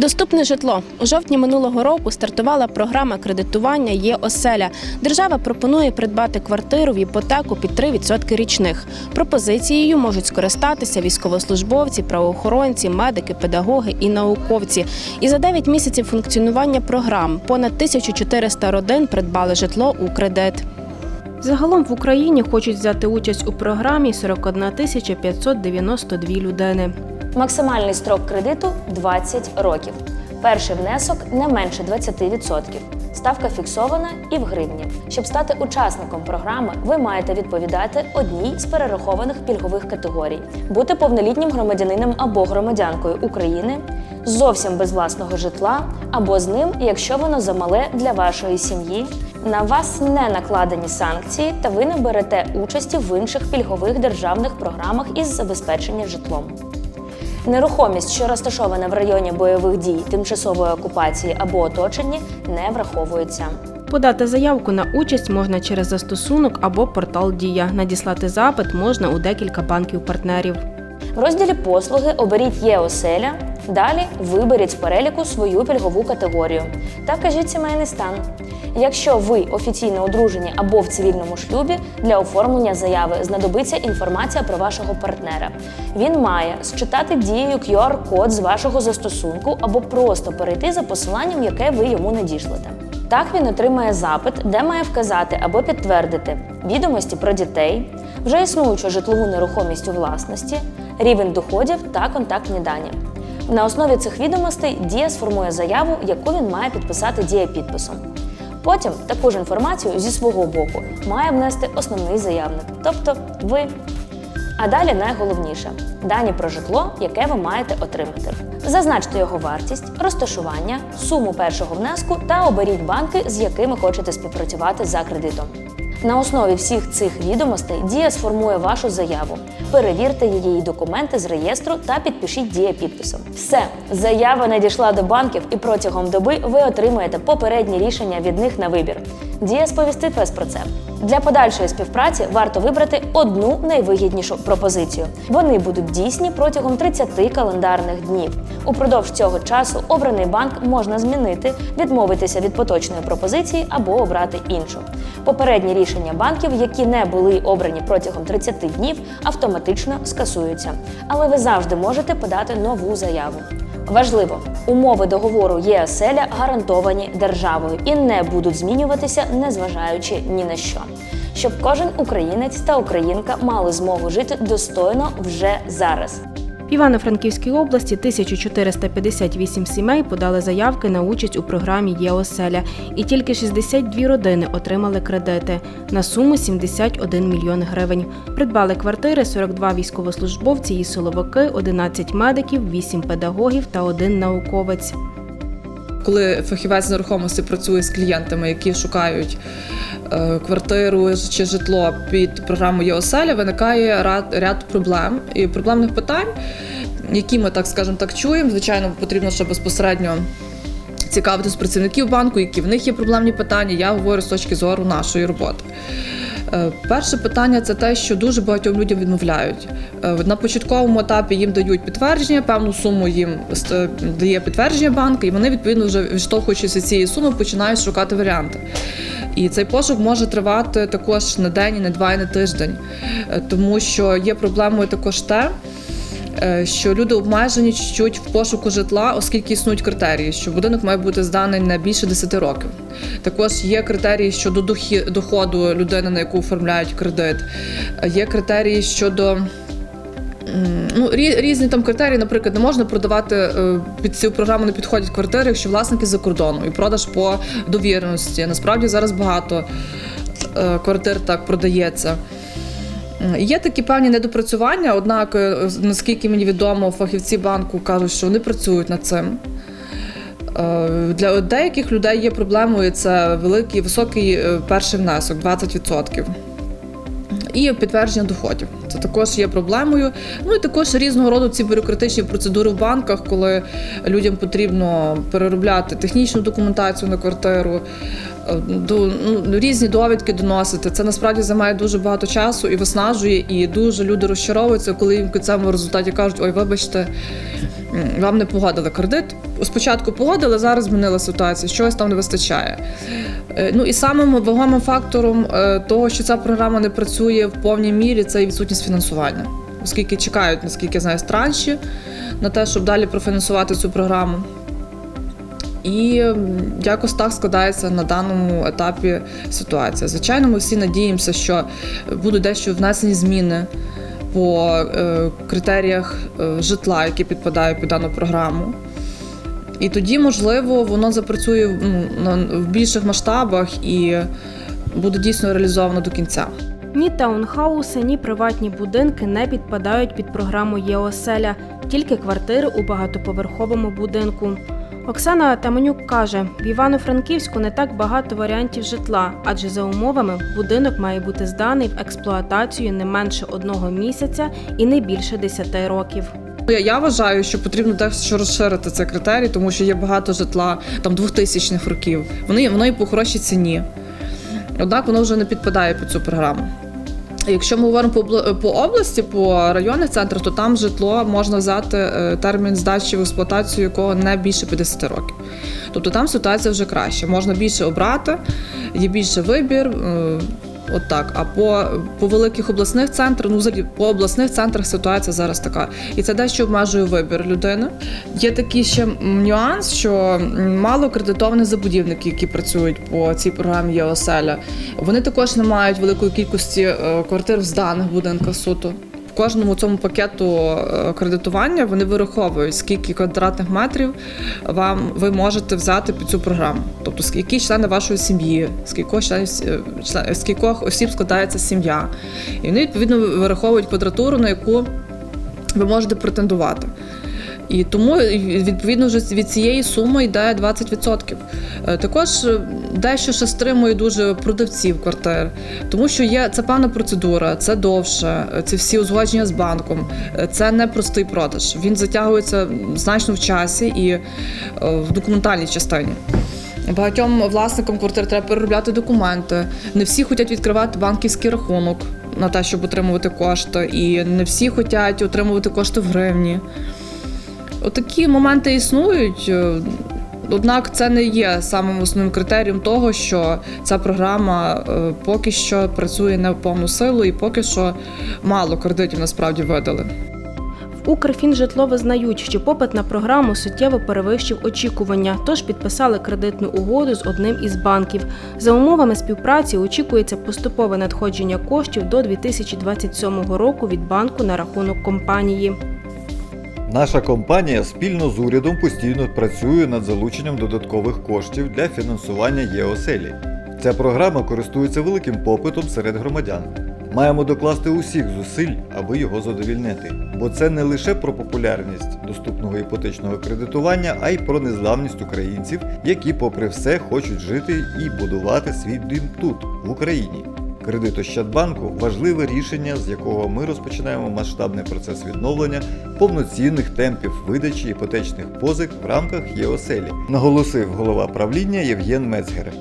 Доступне житло у жовтні минулого року стартувала програма кредитування є оселя. Держава пропонує придбати квартиру в іпотеку під 3% річних. Пропозицією можуть скористатися військовослужбовці, правоохоронці, медики, педагоги і науковці. І за 9 місяців функціонування програм понад 1400 родин придбали житло у кредит. Загалом в Україні хочуть взяти участь у програмі 41 592 людини. Максимальний строк кредиту 20 років. Перший внесок не менше 20%. Ставка фіксована і в гривні. Щоб стати учасником програми, ви маєте відповідати одній з перерахованих пільгових категорій, бути повнолітнім громадянином або громадянкою України, зовсім без власного житла, або з ним, якщо воно замале для вашої сім'ї. На вас не накладені санкції, та ви не берете участі в інших пільгових державних програмах із забезпечення житлом. Нерухомість, що розташована в районі бойових дій, тимчасової окупації або оточенні, не враховується. Подати заявку на участь можна через застосунок або портал Дія. Надіслати запит можна у декілька банків-партнерів. В розділі послуги оберіть є оселя. Далі виберіть з переліку свою пільгову категорію та кажіть сімейний стан. Якщо ви офіційно одружені або в цивільному шлюбі, для оформлення заяви знадобиться інформація про вашого партнера. Він має считати дією QR-код з вашого застосунку або просто перейти за посиланням, яке ви йому надішлете. Так він отримає запит, де має вказати або підтвердити відомості про дітей, вже існуючу житлову нерухомість у власності, рівень доходів та контактні дані. На основі цих відомостей Дія сформує заяву, яку він має підписати дія підписом. Потім таку ж інформацію зі свого боку має внести основний заявник, тобто ви. А далі найголовніше дані про житло, яке ви маєте отримати. Зазначте його вартість, розташування, суму першого внеску та оберіть банки, з якими хочете співпрацювати за кредитом. На основі всіх цих відомостей Дія сформує вашу заяву. Перевірте її документи з реєстру та підпишіть Дія підписом. Все, заява надійшла до банків, і протягом доби ви отримаєте попереднє рішення від них на вибір. Дія сповістить вас про це. Для подальшої співпраці варто вибрати одну найвигіднішу пропозицію. Вони будуть дійсні протягом 30 календарних днів. Упродовж цього часу обраний банк можна змінити, відмовитися від поточної пропозиції або обрати іншу. Попередні рішення банків, які не були обрані протягом 30 днів, автоматично скасуються. Але ви завжди можете подати нову заяву. Важливо, умови договору ЄСЕЛЯ гарантовані державою і не будуть змінюватися, незважаючи ні на що. Щоб кожен українець та українка мали змогу жити достойно вже зараз. В Івано-Франківській області 1458 сімей подали заявки на участь у програмі є оселя, і тільки 62 родини отримали кредити на суму 71 мільйон гривень. Придбали квартири 42 військовослужбовці і силовики, 11 медиків, 8 педагогів та один науковець. Коли фахівець нерухомості працює з клієнтами, які шукають е, квартиру чи житло під програму «Єоселя», виникає ряд, ряд проблем і проблемних питань, які ми так скажемо так чуємо. Звичайно, потрібно ще безпосередньо цікавитись працівників банку, які в них є проблемні питання. Я говорю з точки зору нашої роботи. Е, Перше питання це те, що дуже багатьом людям відмовляють. Е, На початковому етапі їм дають підтвердження, певну суму їм дає підтвердження банк, і вони відповідно вже відштовхуючись від цієї суми, починають шукати варіанти. І цей пошук може тривати також не день, не два, і не тиждень, Е, тому що є проблемою також те. Е, Що люди обмежені чуть-чуть в пошуку житла, оскільки існують критерії, що будинок має бути зданий не більше 10 років. Також є критерії щодо доходу людини, на яку оформляють кредит. Є критерії щодо. Ну, різні там критерії, наприклад, не можна продавати е, під цю програму не підходять квартири, якщо власники за кордону і продаж по довіреності. Насправді зараз багато е, квартир так продається. М, Є такі певні недопрацювання, однак, е, наскільки мені відомо, фахівці банку кажуть, що вони працюють над цим. Е, Для деяких людей є проблемою це великий високий е, перший внесок 20%. І підтвердження доходів. Це також є проблемою. Ну і також різного роду ці бюрократичні процедури в банках, коли людям потрібно переробляти технічну документацію на квартиру, е, до, ну, різні довідки доносити. Це насправді займає дуже багато часу і виснажує, і дуже люди розчаровуються, коли їм в результаті кажуть, ой, вибачте, вам не погодили кредит. Спочатку погодили, зараз змінила ситуація, чогось там не вистачає. Е, Ну і самим вагомим фактором е, того, що ця програма не працює в повній мірі, це відсутність фінансування. Оскільки чекають, наскільки я знаю, транші на те, щоб далі профінансувати цю програму. І якось так складається на даному етапі ситуація. Звичайно, ми всі надіємося, що будуть дещо внесені зміни по е, критеріях е, житла, які підпадають під дану програму. І тоді, можливо, воно запрацює в більших масштабах і буде дійсно реалізовано до кінця. Ні таунхауси, ні приватні будинки не підпадають під програму ЄОселя, тільки квартири у багатоповерховому будинку. Оксана Таменюк каже, в Івано-Франківську не так багато варіантів житла, адже за умовами будинок має бути зданий в експлуатацію не менше одного місяця і не більше 10 років. Я, я вважаю, що потрібно дещо розширити цей критерій, тому що є багато житла там 2000-х років. Вони воно і по хорошій ціні. Однак воно вже не підпадає під цю програму. Якщо ми говоримо по, області, по районних центрах, то там житло можна взяти е, термін здачі в експлуатацію, якого не більше 50 років. Тобто там ситуація вже краще. Можна більше обрати, є більше вибір. Е, От. А по, по великих обласних центрах, ну взагалі по обласних центрах ситуація зараз така. І це дещо обмежує вибір людини. Є такий ще нюанс, що мало кредитованих забудівників, які працюють по цій програмі ЄОСЕЛЯ. Вони також не мають великої кількості е, квартир в зданих будинках суто. Кожному цьому пакету е, кредитування вони вираховують, скільки квадратних метрів вам ви можете взяти під цю програму. Тобто, які члени вашої сім'ї, скількох кількох членів с- е, осіб складається сім'я. І вони відповідно вираховують квадратуру, на яку ви можете претендувати. І тому відповідно вже від цієї суми йде 20%. Е, Також е, дещо ще стримує дуже продавців квартир, тому що є це певна процедура, це довше, е, це всі узгодження з банком, це не простий продаж. Він затягується значно в часі і в документальній частині. Багатьом власникам квартир треба переробляти документи. Не всі хочуть відкривати банківський рахунок на те, щоб отримувати кошти, і не всі хочуть отримувати кошти в гривні. Отакі моменти існують. е, Однак це не є самим основним критерієм того, що ця програма е, поки що працює в повну силу і поки що мало кредитів насправді видали. В Укрфінжитло визнають, що попит на програму суттєво перевищив очікування, тож підписали кредитну угоду з одним із банків. За умовами співпраці очікується поступове надходження коштів до 2027 року від банку на рахунок компанії. Наша компанія спільно з урядом постійно працює над залученням додаткових коштів для фінансування ЄОСЕЛі. Ця програма користується великим попитом серед громадян. Маємо докласти усіх зусиль, аби його задовільнити. Бо це не лише про популярність доступного іпотечного кредитування, а й про незламність українців, які, попри все, хочуть жити і будувати свій дім тут, в Україні. Кредит Ощадбанку важливе рішення, з якого ми розпочинаємо масштабний процес відновлення повноцінних темпів видачі іпотечних позик в рамках ЄОСЕЛі, наголосив голова правління Євген Мецгер.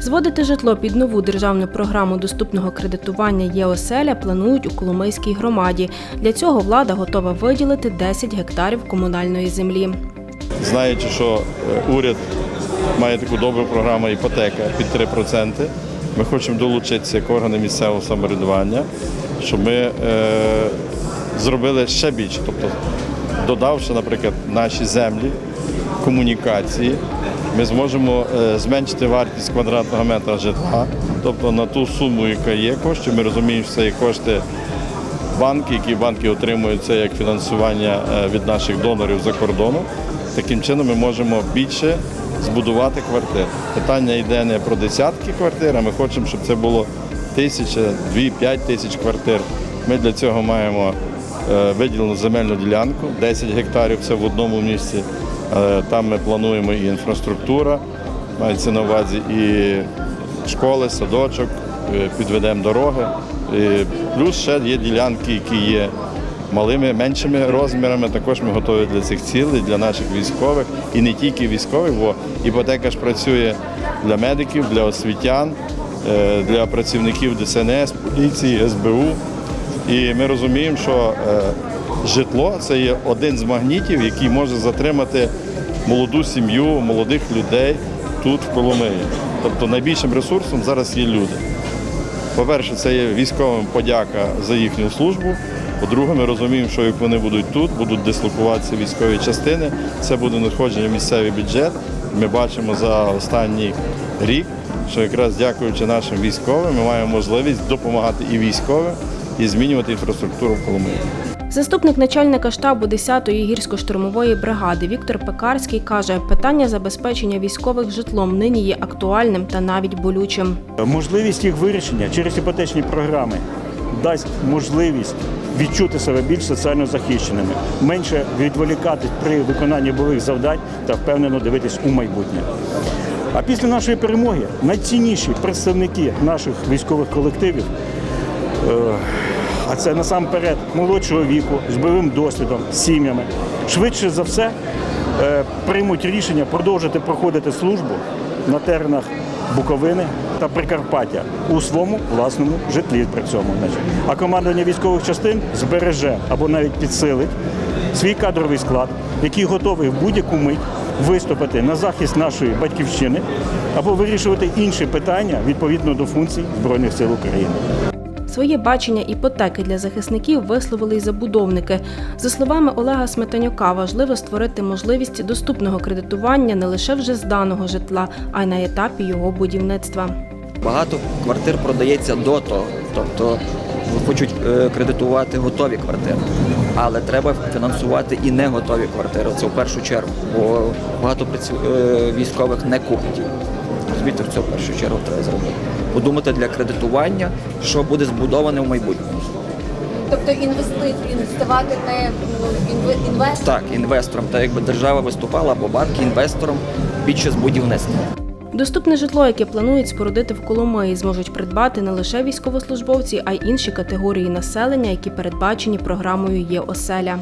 Зводити житло під нову державну програму доступного кредитування ЄОСЕЛЯ планують у Коломийській громаді. Для цього влада готова виділити 10 гектарів комунальної землі. знаючи, що е, уряд має таку добру програму іпотека під 3%, ми хочемо долучитися як органи місцевого самоврядування, щоб ми е, зробили ще більше, тобто додавши, наприклад, наші землі, комунікації, ми зможемо е, зменшити вартість квадратного метра житла, тобто на ту суму, яка є коштів, ми розуміємо, що це є кошти банки, які банки отримують це як фінансування е, від наших донорів за кордоном. Таким чином ми можемо більше збудувати квартир. Питання йде не про десятки квартир, а ми хочемо, щоб це було тисяча, дві, п'ять тисяч квартир. Ми для цього маємо е, виділену земельну ділянку, 10 гектарів це в одному місці. Е, Там ми плануємо і інфраструктура, мається на увазі і школи, садочок, е, підведемо дороги. Плюс ще є ділянки, які є малими, меншими розмірами. Також ми готові для цих цілей, для наших військових і не тільки військових, бо іпотека ж працює для медиків, для освітян, е, для працівників ДСНС, поліції, СБУ. І ми розуміємо, що е, житло це є один з магнітів, який може затримати молоду сім'ю, молодих людей тут, в Коломиї. Тобто найбільшим ресурсом зараз є люди. По-перше, це є військовим подяка за їхню службу. По-друге, ми розуміємо, що як вони будуть тут, будуть дислокуватися військові частини, це буде надходження в місцевий бюджет. Ми бачимо за останній рік, що якраз дякуючи нашим військовим, ми маємо можливість допомагати і військовим, і змінювати інфраструктуру в Коломиї. Заступник начальника штабу 10-ї гірсько-штурмової бригади Віктор Пекарський каже, питання забезпечення військових житлом нині є актуальним та навіть болючим. Можливість їх вирішення через іпотечні програми дасть можливість відчути себе більш соціально захищеними, менше відволікатись при виконанні бойових завдань та впевнено дивитись у майбутнє. А після нашої перемоги найцінніші представники наших військових колективів, е, а це насамперед молодшого віку з бойовим досвідом, сім'ями, швидше за все е, приймуть рішення продовжити проходити службу на теренах Буковини та Прикарпаття у своєму власному житлі при цьому. А командування військових частин збереже або навіть підсилить свій кадровий склад, який готовий в будь-яку мить виступити на захист нашої батьківщини або вирішувати інші питання відповідно до функцій Збройних сил України. Своє бачення іпотеки для захисників висловили й забудовники. За словами Олега Сметанюка, важливо створити можливість доступного кредитування не лише вже зданого житла, а й на етапі його будівництва. Багато квартир продається до того, тобто хочуть е, кредитувати готові квартири, але треба фінансувати і не готові квартири. Це в першу чергу, бо багато е, військових не купить. Розумієте, це в першу чергу треба зробити. Подумати для кредитування, що буде збудоване в майбутньому. Тобто інвести, інвестувати не ну, інве- інвестор. Так, інвесторам, так якби держава виступала або банки інвестором під час будівництва. Доступне житло, яке планують спорудити в Коломиї, зможуть придбати не лише військовослужбовці, а й інші категорії населення, які передбачені програмою «Є оселя».